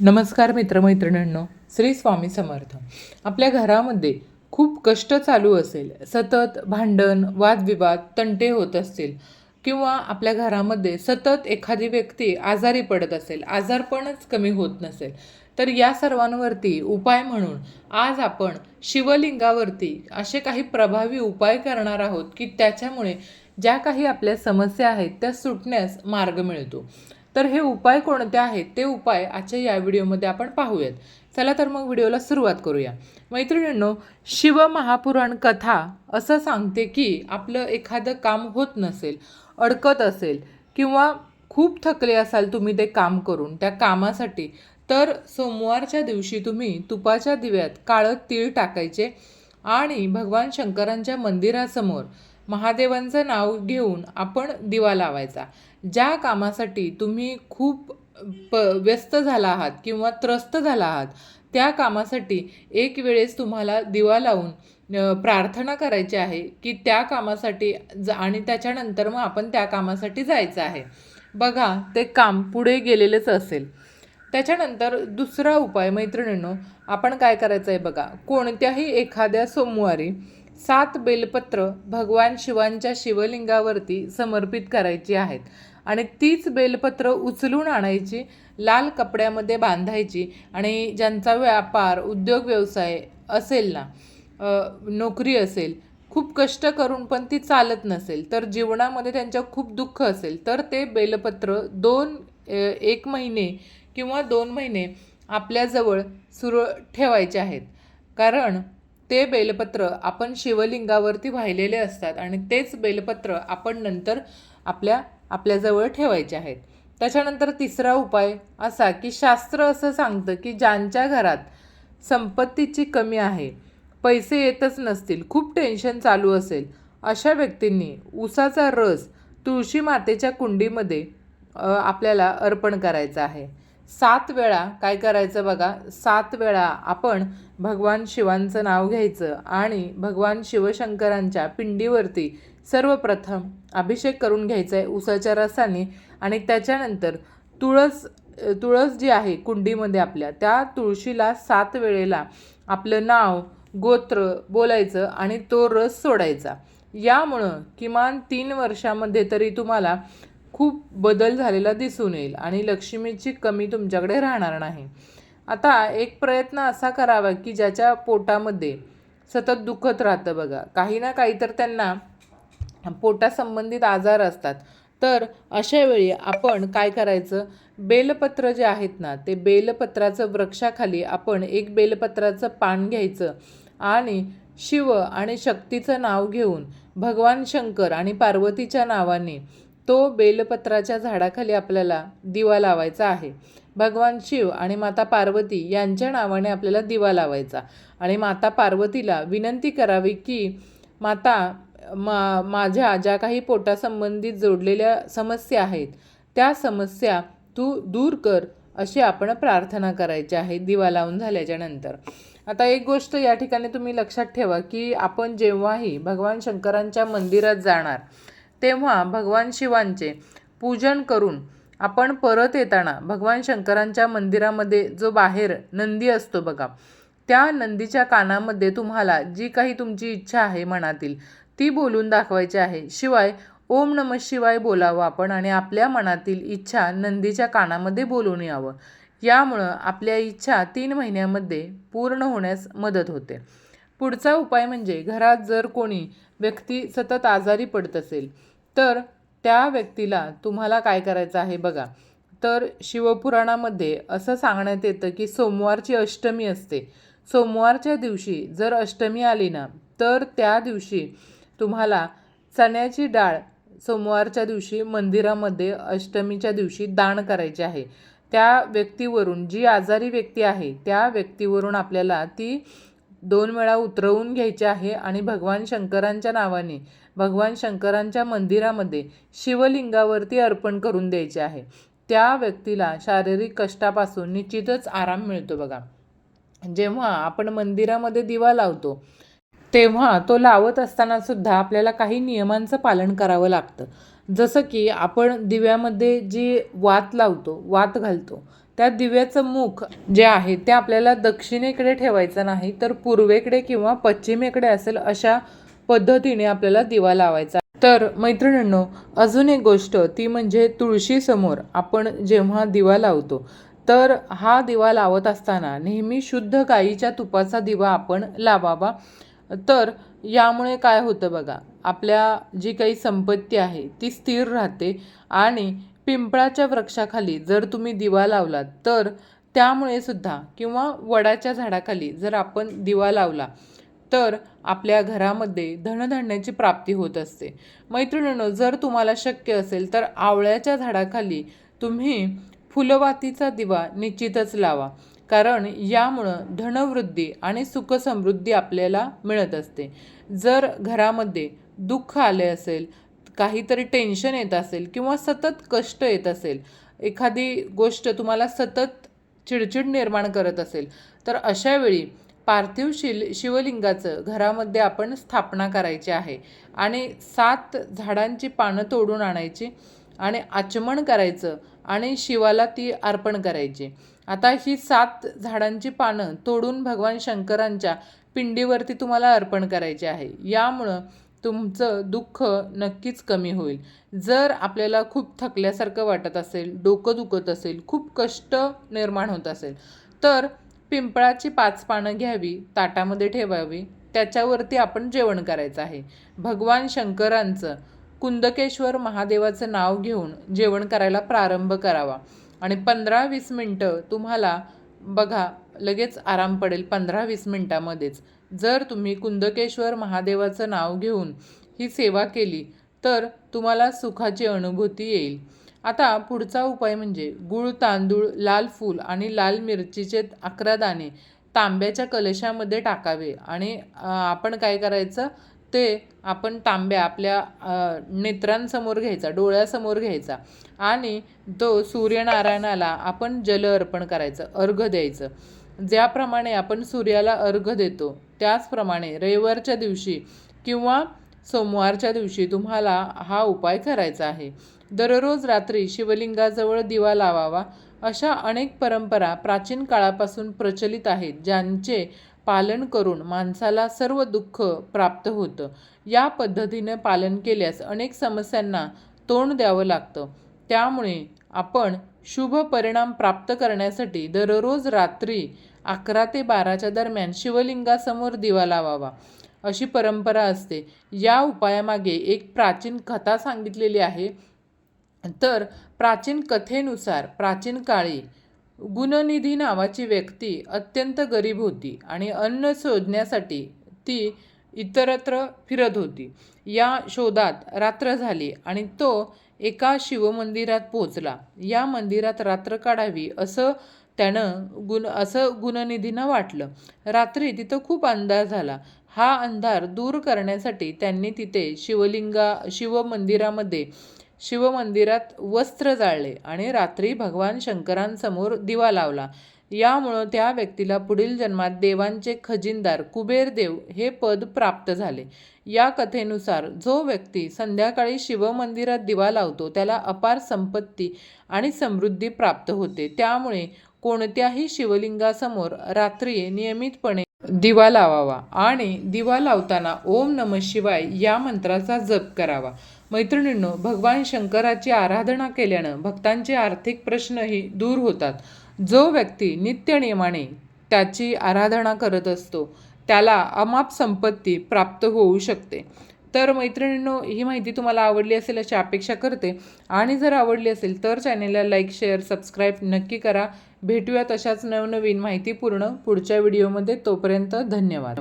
नमस्कार मित्रमैत्रिणींनो श्री स्वामी समर्थ. आपल्या घरामध्ये खूप कष्ट चालू असेल सतत भांडण वादविवाद तंटे होत असतील किंवा आपल्या घरामध्ये सतत एखादी व्यक्ती आजारी पडत असेल आजारपणच कमी होत नसेल तर या सर्वांवरती उपाय म्हणून आज आपण शिवलिंगावरती असे काही प्रभावी उपाय करणार आहोत की त्याच्यामुळे ज्या काही आपल्या समस्या आहेत त्या सुटण्यास मार्ग मिळतो. तर हे उपाय कोणते आहेत? ते उपाय आजच्या या व्हिडिओमध्ये आपण पाहूयात. चला तर मग व्हिडिओला सुरुवात करूया. मैत्रिणींनो शिवमहापुराण कथा असं सांगते की आपलं एखादं काम होत नसेल अडकत असेल किंवा खूप थकले असाल तुम्ही ते काम करून त्या कामासाठी तर सोमवारच्या दिवशी तुम्ही तुपाच्या दिव्यात काळं तीळ टाकायचे आणि भगवान शंकरांच्या मंदिरासमोर महादेवांचं नाव घेऊन आपण दिवा लावायचा. ज्या कामासाठी तुम्ही खूप प व्यस्त झाला आहात किंवा त्रस्त झाला आहात त्या कामासाठी एक वेळेस तुम्हाला दिवा लावून प्रार्थना करायची आहे की त्या कामासाठी ज आणि त्याच्यानंतर मग आपण त्या कामासाठी जायचं आहे. बघा ते काम पुढे गेलेलंच असेल. त्याच्यानंतर दुसरा उपाय मैत्रिणींनो आपण काय करायचं आहे बघा कोणत्याही एखाद्या सोमवारी सात बेलपत्र भगवान शिवांच्या शिवलिंगावरती समर्पित करायची आहेत. आणि तीच बेलपत्र उचलून आणायची लाल कपड्यामध्ये बांधायची आणि ज्यांचा व्यापार उद्योग व्यवसाय असेल ना नोकरी असेल खूप कष्ट करून पण ती चालत नसेल तर जीवनामध्ये त्यांच्या खूप दुःख असेल तर ते बेलपत्र दोन एक महिने किंवा दोन महिने आपल्याजवळ सुरू ठेवायचे आहेत. कारण ते बेलपत्र आपण शिवलिंगावरती वाहिलेले असतात आणि तेच बेलपत्र आपण नंतर आपल्या आपल्याजवळ ठेवायचे आहेत. त्याच्यानंतर तिसरा उपाय असा की शास्त्र असं सांगतं की ज्यांच्या घरात संपत्तीची कमी आहे पैसे येतच नसतील खूप टेन्शन चालू असेल अशा व्यक्तींनी उसाचा रस तुळशी मातेच्या कुंडीमध्ये आपल्याला अर्पण करायचं आहे. सात वेळा काय करायचं बघा? सात वेळा आपण भगवान शिवांचं नाव घ्यायचं आणि भगवान शिवशंकरांच्या पिंडीवरती सर्वप्रथम अभिषेक करून घ्यायचा आहे उसाच्या रसाने आणि त्याच्यानंतर तुळस तुळस जी आहे कुंडीमध्ये आपल्या त्या तुळशीला सात वेळेला आपलं नाव गोत्र बोलायचं आणि तो रस सोडायचा. यामुळं किमान तीन वर्षामध्ये तरी तुम्हाला खूप बदल झालेला दिसून येईल आणि लक्ष्मीची कमी तुमच्याकडे राहणार नाही. आता एक प्रयत्न असा करावा की ज्याच्या पोटामध्ये सतत दुखत राहतं बघा. काही ना काही तर त्यांना पोटासंबंधित आजार असतात. तर अशावेळी आपण काय करायचं? बेलपत्र जे आहेत ना ते बेलपत्राचं वृक्षाखाली आपण एक बेलपत्राचं पान घ्यायचं आणि शिव आणि शक्तीचं नाव घेऊन भगवान शंकर आणि पार्वतीच्या नावाने तो बेलपत्राच्या झाडाखाली आपल्याला दिवा लावायचा आहे. भगवान शिव आणि माता पार्वती यांच्या नावाने आपल्याला दिवा लावायचा. आणि माता पार्वतीला विनंती करावी की माता मा माझ्या ज्या काही पोटासंबंधित जोडलेल्या समस्या आहेत त्या समस्या तू दूर कर अशी आपण प्रार्थना करायची आहे दिवा लावून झाल्याच्यानंतर. आता एक गोष्ट या ठिकाणी तुम्ही लक्षात ठेवा की आपण जेव्हाही भगवान शंकरांच्या मंदिरात जाणार तेव्हा भगवान शिवांचे पूजन करून आपण परत येताना भगवान शंकरांच्या मंदिरामध्ये जो बाहेर नंदी असतो बघा त्या नंदीच्या कानामध्ये तुम्हाला जी काही तुमची इच्छा आहे मनातील ती बोलून दाखवायची आहे. शिवाय ओम नम शिवाय बोलावं आपण आणि आपल्या मनातील इच्छा नंदीच्या कानामध्ये बोलून यावं. यामुळं आपल्या इच्छा तीन महिन्यामध्ये पूर्ण होण्यास मदत होते. पुढचा उपाय म्हणजे घरात जर कोणी व्यक्ती सतत आजारी पडत असेल तर त्या व्यक्तीला तुम्हाला काय करायचं आहे बघा. तर शिवपुराणामध्ये असं सांगण्यात येतं की सोमवारची अष्टमी असते. सोमवारच्या दिवशी जर अष्टमी आली ना तर त्या दिवशी तुम्हाला चण्याची डाळ सोमवारच्या दिवशी मंदिरामध्ये अष्टमीच्या दिवशी दान करायची आहे. त्या व्यक्तीवरून जी आजारी व्यक्ती आहे त्या व्यक्तीवरून आपल्याला ती दोन वेळा उतरवून घ्यायची आहे आणि भगवान शंकरांच्या नावाने भगवान शंकरांच्या मंदिरामध्ये शिवलिंगावरती अर्पण करून द्यायचे आहे. त्या व्यक्तीला शारीरिक कष्टापासून निश्चितच आराम मिळतो बघा. जेव्हा आपण मंदिरामध्ये दिवा लावतो तेव्हा तो लावत असताना सुद्धा आपल्याला काही नियमांचं पालन करावं लागतं. जसं की आपण दिव्यामध्ये जी वात लावतो वात घालतो त्या दिव्याचं मुख जे आहे ते आपल्याला दक्षिणेकडे ठेवायचं नाही तर पूर्वेकडे किंवा पश्चिमेकडे असेल अशा पद्धतीने आपल्याला दिवा लावायचा. तर मैत्रिणींनो अजून एक गोष्ट ती म्हणजे तुळशीसमोर आपण जेव्हा दिवा लावतो तर हा दिवा लावत असताना नेहमी शुद्ध गाईच्या तुपाचा दिवा आपण लावावा. तर यामुळे काय होतं बघा आपल्या जी काही संपत्ती आहे ती स्थिर राहते आणि पिंपळाच्या वृक्षाखाली जर तुम्ही दिवा लावलात तर त्यामुळे सुद्धा किंवा वडाच्या झाडाखाली जर आपण दिवा लावला तर आपल्या घरामध्ये धनधान्याची प्राप्ती होत असते. मैत्रिणींनो जर तुम्हाला शक्य असेल तर आवळ्याच्या झाडाखाली तुम्ही फुलवातीचा दिवा निश्चितच लावा. कारण यामुळं धनवृद्धी आणि सुखसमृद्धी आपल्याला मिळत असते. जर घरामध्ये दुःख आले असेल काहीतरी टेन्शन येत असेल किंवा सतत कष्ट येत असेल एखादी गोष्ट तुम्हाला सतत चिडचिड निर्माण करत असेल तर अशावेळी पार्थिव शिल शिवलिंगाचं घरामध्ये आपण स्थापना करायची आहे आणि सात झाडांची पानं तोडून आणायची आणि आचमन करायचं आणि शिवाला ती अर्पण करायची. आता ही सात झाडांची पानं तोडून भगवान शंकरांच्या पिंडीवरती तुम्हाला अर्पण करायचे आहे. यामुळं तुमचं दुःख नक्कीच कमी होईल. जर आपल्याला खूप थकल्यासारखं वाटत असेल डोकं दुखत असेल खूप कष्ट निर्माण होत असेल तर पिंपळाची पाच पानं घ्यावी ताटामध्ये ठेवावी त्याच्यावरती आपण जेवण करायचं आहे. भगवान शंकरांचं कुंदकेश्वर महादेवाचं नाव घेऊन जेवण करायला प्रारंभ करावा. आणि पंधरा वीस मिनटं तुम्हाला बघा लगेच आराम पडेल पंधरा वीस मिनटामध्येच. जर तुम्ही कुंदकेश्वर महादेवाचं नाव घेऊन ही सेवा केली तर तुम्हाला सुखाची अनुभूती येईल. आता पुढचा उपाय म्हणजे गुळ तांदूळ लाल फूल आणि लाल मिरचीचे अकरा दाणे तांब्याच्या कलशामध्ये टाकावे आणि आपण काय करायचं? ते आपण तांब्या आपल्या नेत्रांसमोर घ्यायचा डोळ्यासमोर घ्यायचा आणि तो सूर्यनारायणाला आपण जल अर्पण करायचं अर्घ द्यायचं. ज्याप्रमाणे आपण सूर्याला अर्घ देतो त्याचप्रमाणे रविवारच्या दिवशी किंवा सोमवारच्या दिवशी तुम्हाला हा उपाय करायचा आहे. दररोज रात्री शिवलिंगाजवळ दिवा लावावा अशा अनेक परंपरा प्राचीन काळापासून प्रचलित आहेत ज्यांचे पालन करून माणसाला सर्व दुःख प्राप्त होतं. या पद्धतीने पालन केल्यास अनेक समस्यांना तोंड द्यावं लागतं. त्यामुळे आपण शुभ परिणाम प्राप्त करण्यासाठी दररोज रात्री अकरा ते बाराच्या दरम्यान शिवलिंगासमोर दिवा लावावा. अशी परंपरा असते. या उपायामागे एक प्राचीन कथा सांगितलेली आहे. तर प्राचीन कथेनुसार प्राचीन काळी गुणनिधी नावाची व्यक्ती अत्यंत गरीब होती आणि अन्न शोधण्यासाठी ती इतरत्र फिरत होती. या शोधात रात्र झाली आणि तो एका शिवमंदिरात पोचला या मंदिरात रात्र काढावी असं त्यानं गुण असं गुणनिधीनं वाटलं. रात्री तिथं खूप अंधार झाला. हा अंधार दूर करण्यासाठी त्यांनी तिथे शिवलिंगा शिवमंदिरामध्ये शिवमंदिरात वस्त्र जाळले आणि रात्री भगवान शंकरांसमोर दिवा लावला. यामुळं त्या व्यक्तीला पुढील जन्मात देवांचे खजिनदार कुबेर देव हे पद प्राप्त झाले. या कथेनुसार जो व्यक्ती संध्याकाळी शिवमंदिरात दिवा लावतो त्याला अपार संपत्ती आणि समृद्धी प्राप्त होते. त्यामुळे कोणत्याही शिवलिंगासमोर रात्री नियमितपणे दिवा लावावा आणि दिवा लावताना ओम नम शिवाय या मंत्राचा जप करावा. मैत्रिणींनो भगवान शंकराची आराधना केल्यानं भक्तांचे आर्थिक प्रश्नही दूर होतात. जो व्यक्ती नित्यनियमाने त्याची आराधना करत असतो त्याला अमाप संपत्ती प्राप्त होऊ शकते. तर मैत्रिणींनो ही माहिती तुम्हाला आवडली असेल अशी अपेक्षा करते. आणि जर आवडली असेल तर चॅनेलला लाईक शेअर सबस्क्राईब नक्की करा. भेटूया तशाच नवनवीन माहितीपूर्ण पुढच्या व्हिडिओमध्ये. तोपर्यंत धन्यवाद.